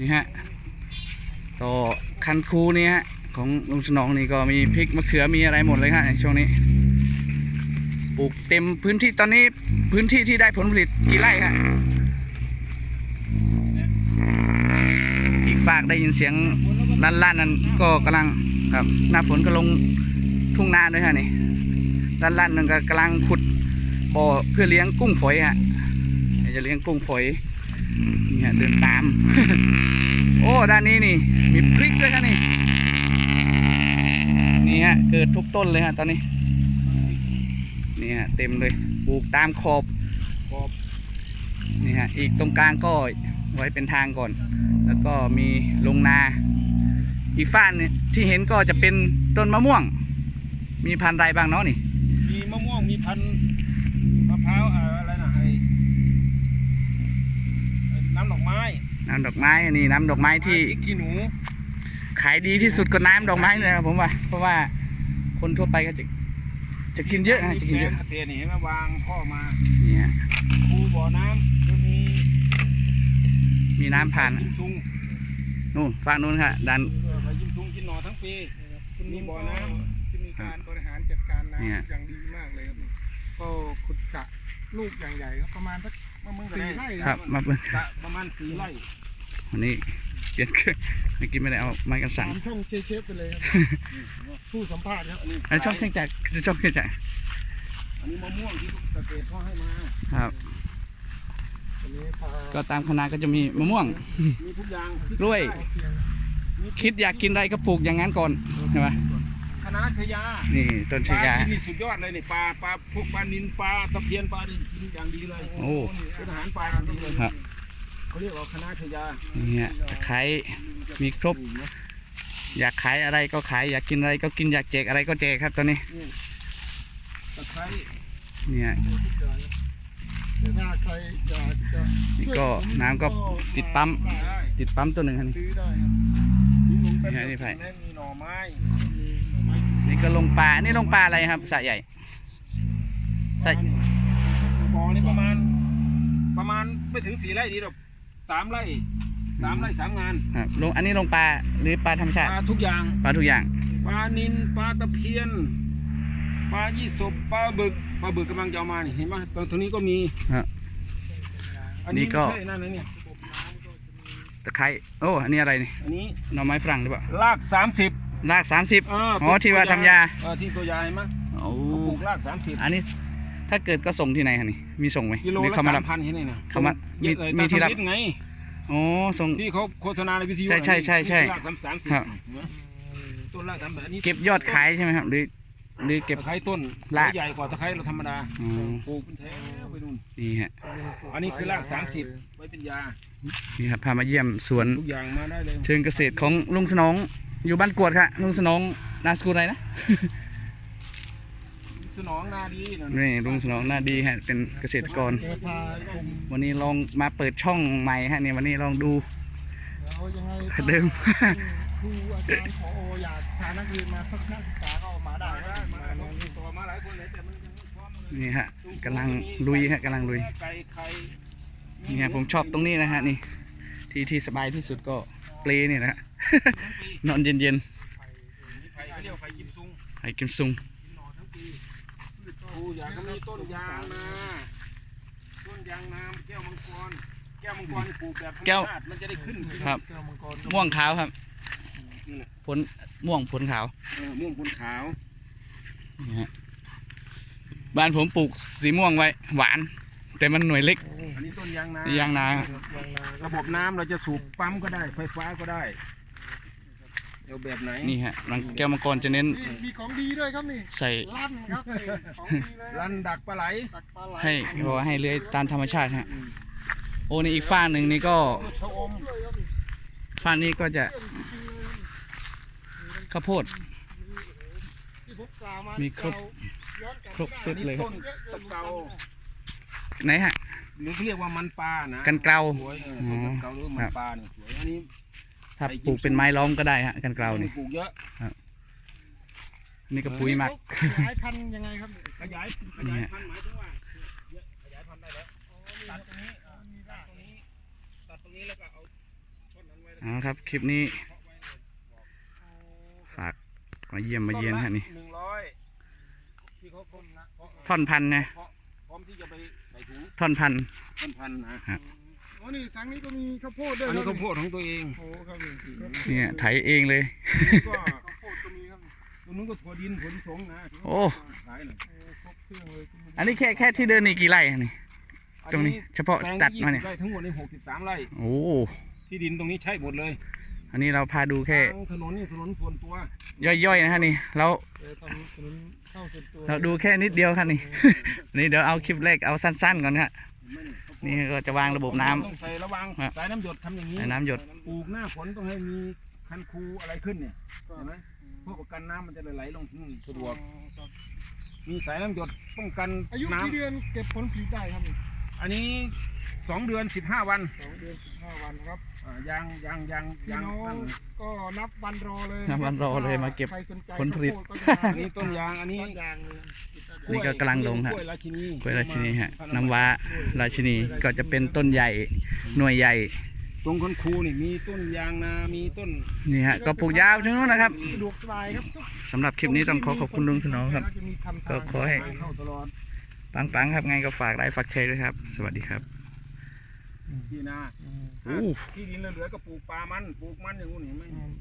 นี่ฮะต่อคันคูนี่ฮะของลุงสนองนี่ก็มีพริกมะเขือมีอะไรหมดเลยฮะในช่วงนี้ปลูกเต็มพื้นที่ตอนนี้พื้นที่ที่ได้ผลผลิตกี่ไร่ฮะอีกฝากได้ยินเสียงลั่นๆนั้นก็กำลังครับหน้าฝนก็ลงทุ่งนาด้วยฮะนี่ลั่นๆนั่นก็กำลังขุดบ่อเพื่อเลี้ยงกุ้งฝอยฮะจะเลี้ยงกุ้งฝอย นี่ฮะเดินตาม โอ้ด้านนี้นี่ มีพริกด้วยครับนี่นี่ฮะเกิดทุกต้นเลยฮะตอนนี้นี่ฮะเต็มเลยปลูกตามขอบขอบนี่ฮะอีกตรงกลางก็ไว้เป็นทางก่อน แล้วก็มีลงนาอีกฝ้านเนี่ยที่เห็นก็จะเป็นต้นมะม่วง มีพันธุ์ใดบ้างเนาะนี่ มีมะม่วงมีพันธุ์มะพร้าวอะไร นะไอ้ไอ้น้ำดอกไม้ น้ำดอกไม้อันนี้น้ำดอกไม้ที่พริกขี้หนู ขายดีที่สุดก็น้ำดอกไม้เลยครับผมว่า เพราะว่าคนทั่วไปก็จะจะกินเยอะฮะจะกินเยอะมีแปลงเกษตรนี่เห็นไหมวางท่อมานี่ฮะคูบ่อน้ำก็มีมีน้ำผ่านยิ้มซุงนู่นฝั่งนู้นค่ะดันเออไปยิ้มซุงกินหน่อทั้งปีมีบ่อน้ำที่มีการบริหารจัดการน้ำเนี่ยอย่างดีมากเลยครับนี่ก็ขุดสระลูกอย่างใหญ่ครับประมาณสัก มะม่วงสี่สี่ไร่ครับ มาเบิ่งสระประมาณสี่ไร่วันนี้เปลี่ยนเครื่องเมื่อกี้ไม่ได้เอาไม้กันสั่งตามช่องเชฟไปเลยครับผู้สัมภาษณ์ครับอันนี้อันนช่องเครื่องจักรช่องเครื่องจักรอันนี้มะม่วงที่เกษตรเขาให้มาครับวันนี้พาก็ตามคณะก็จะมีมะม่วงมีทุกอย่างที่กล้วยเพียงคิดอยากกินอะไรก็ปลูกอย่างนั้นก่อนใช่ไหมค ณะชยานี่ต้นปชะลายาที่นี่สุดยอดเลยนี่ปลาปลาพวกปลานินปลาตะเพียนปลานี่กินอย่างดีเลยโอ้ เป็นอาหารปลาอย่างดีเลยครับเขาเรียกว่าคณะชยานี่ฮะขายมีครบ อยากขายอะไรก็ขาย อยากกินอะไรก็กินอยากแจกอะไรก็แจกครับตอนนี้ตะไคร้เนี่ยทุกอย่างแต่ถ้าใครอยากจะนี่ก็น้ำก็ติดปั๊มได้ติดปั๊มตัวหนึ่งครับ ซื้อได้ครับมีหมูเป็นี่ฮะนี่ไผ่ มีหน่อไม้มีห น่อไม้นี่ก็ลงปลา นี่ลงปลาอะไรครับสระใหญ่ใส่บ่อนี่ประมาณ ประมาณไม่ถึงสี่ไร่ดีหรอกสามไร่สามไร่สามงานครับลงอันนี้ลงปลาหรือปลาธรรมปชาติลาทุกอย่างปลาทุกอย่างปลานินปลาตะเพียนปลายี่สบปลาบึกปลาบึกกำลังจะเอามานี่เห็นไหมตรงตรงนี้ก็มีครับอันนี่นี้ก็ไม่ใช่นั่นนะเนี่ยตะไคร้โอ้อันนี้อะไรนี่อันนี้หน่อไม้ฝรั่งหรือเปล่ารากสามสิบ รากสามสิบเออ๋อที่ว่าทำยา เออที่ตัวยาเห็นไหมโอ้เขาปลูกรากสามสิบอันนี้ถ้าเกิดก็ส่งที่ไหนคะนี่มีส่งไหมกิโลหรือละเขามาสารับ มพันเห็นไหมนะเขามามีเยอะเลยมีที่รับ ตาสลิดไง อ๋อส่ง ที่เขาโฆษณาในวิทยุใช่ใช่ใช่ใช่รากสามสามสิบครับ ต้นรากสามสิบอันนี้เก็บยอดขายใช่ไหมครับ หรือ หรือเก็บ ตะไคร้ต้นรากใหญ่กว่าตะไคร้เราธรรมดาอ๋อปลูกเป็นแถวไปนู่น นี่ฮะอันนี้คือรากสามสิบไว้เป็นยา นี่ครับพามาเยี่ยมสวนทุกอย่างมาได้เลยเชิงเกษตรของลุงสนอง อยู่บ้านกวดค่ะลุงสนองนามสกุลอะไรนะ สนองนาดีนะนี่ลุงสนองหน้าดีฮะเป็นเกษตรกร แกพาชมวันนี้ลองมาเปิดช่องใหม่ฮะนี่วันนี้ลองดูแล้วยังไงเดิม ครูอาจารย์ผออยากพานักเรียนมาทัศนศึกษาก็มาได้ได้ครับมาลองติดต่อมาหลายคนเลยแต่มันยังไม่พร้อมเลยนี่ฮะกำลังลุยฮะกำลังลุย ไก่ไข่นี่ฮะผมชอบตรงนี้นะฮะนี่ที่ที่สบายที่สุดก็ เปลนี่นะฮะนอนเย็นมีไผ่เขาเรียกว่าไผ่ยิมซุงๆให้กินซุงครูอยากก็มีต้นยางนาต้นยางนาแก้วมังกร แก้วมังกรนี่ปลูกแบบธรรมชาติมันจะได้ขึ้นครับ แก้วมังกรม่วงขาวครับนี่แหละผลม่วงผลขาวเออม่วงบนขาว นี่ฮะบ้านผมปลูกสีม่วงไว้ หวาน แต่มันหน่วยเล็ก อันนี้ต้นยางนายางนายางนา ระบบน้ำเราจะสูบปั๊มก็ได้ ไฟฟ้าก็ได้เอาแบบไหนนี่ฮะรังแก้วมังกรจะเน้นนี่มีของดีด้วยครับนี่ใส่ลั่นครับนี่ของดีเลยรันดักปลาไหลตักปลาไหลให้บอกว่าให้เลื้อยตามธรรมชาติฮะโอ้นี่อีกฝ้าหนึ่งนี่ก็ชะอมด้วยครับนี่ฝ้านี้ก็จะข้าวโพด ที่ผมกล่าวมามีครบ ย้อนกลัครบเซตเลยครับ ต้นตะเกา ไหนฮะหรือเขาเรียกว่ามันปลานะกันเกลาสวยเออต้นตะเกาหรือว่ามันปลาเนี่ยสวยอันนี้ถ้าปลูกเป็นไม้ล้อมก็ได้ฮะกันเกลานี่ปลูกเยอะนี่ก็ปุ๋ยหมัก ขยายพันธุ์ยังไงครับนี่ขยายขยายพันธุ์หมายถึงว่าเยอะขยายพันธุ์ได้แล้วตัดตรงนี้เออตัดตรงนี้ตัดตรงนี้แล้วก็เอาต้นนั้นไว้เอาครับ คลิปนี้ฝากมาเยี่ยมมาเยียนฮะนี่หนึ่งร้อยที่เขาคมนะเพราะท่อนพันนะพ ร้อมที่จะไปใส่ถุงท่อนพันต้นพันธุ์นะอ๋อนี่ทางนี้ก็มีข้าวโพดด้วยอันนี้ครัข้าบวโพดของตัวเองโอ้ครับนี่ครับเนี่ยไถเองเลย ก็ข้าวโพดก็มีครับตรงนู้นก็ถั่วดินถั่วลิสงนะโอ้ ขายหน่อยโอ้ครบเครื่องเลยคุณลุงอันนี้แค่แค่ที่เดินนี่กี่ไร่อะนี่ตรงนี้ เฉพาะแปลงตัดยี่มาสิเนี่ยบไร่ทั้งหมดในหกสิบสามไร่โอ้ ที่ดินตรงนี้ใช่หมดเลย อันนี้เราพาดูแค่ทางถนนนี่ถนนส่วนตัวย่อยๆนะฮะนี่เราเออทำถนนเข้าส่วนตัวเราดูแค่นิดเดียวครับนี่ นี่เดี๋ยวเอาคลิปแรกเอาสั้นๆก่อนครับนี่ก็จะวางระบบน้ำ ต้องใส่ระวังครับ สายน้ำหยดทำอย่างนี้ใส่น้ำหยดปลูกหน้าฝนต้องให้มีคันคูอะไรขึ้นเนี่ยเห็นไหมเพื่อป้องกันน้ำมันจะไหลลงอืมสะดวกครับมีสายน้ำหยดป้องกันอายุน้กี่เดือนเก็บผลผลิตได้ครับนี่ำอันนี้สองเดือนสิบห้าวันสองเดือนสิบห้าวันครับ อ่ายางยางยางพี่ยางน้องนั่นก็นับวันรอเลยนับวันรอเลยมาเก็บใครสนใจผลผลิตข้าวโพดก็จะอันนี้ต้นยางอันนี้ต้นยางเลยติดได้นี่ก็กำลังลงครับกล้วยราชินีกล้วยราชินีฮะน้ำว้าราชินีก็จะเป็นต้นใหญ่หน่วยใหญ่ตรงคันคูนี่มีต้นยางนามีต้น นี่ฮะก็ปลูกยาวถึงนู้นนะครับสะดวกสบายครับทุกสำหรับคลิปนี้ต้องขอขอบคุณลุงสนองครับจะมีทำทางก็ขอให้ทางเข้าตลอด ปังๆครับไงก็ฝากไลค์ฝากแชร์ด้วยครับ สวัสดีครับ ที่นาโอ้ที่ดินเหลือๆก็ปลูกปลามันปลูกมันอย่างงู้นเห็นไหมอืม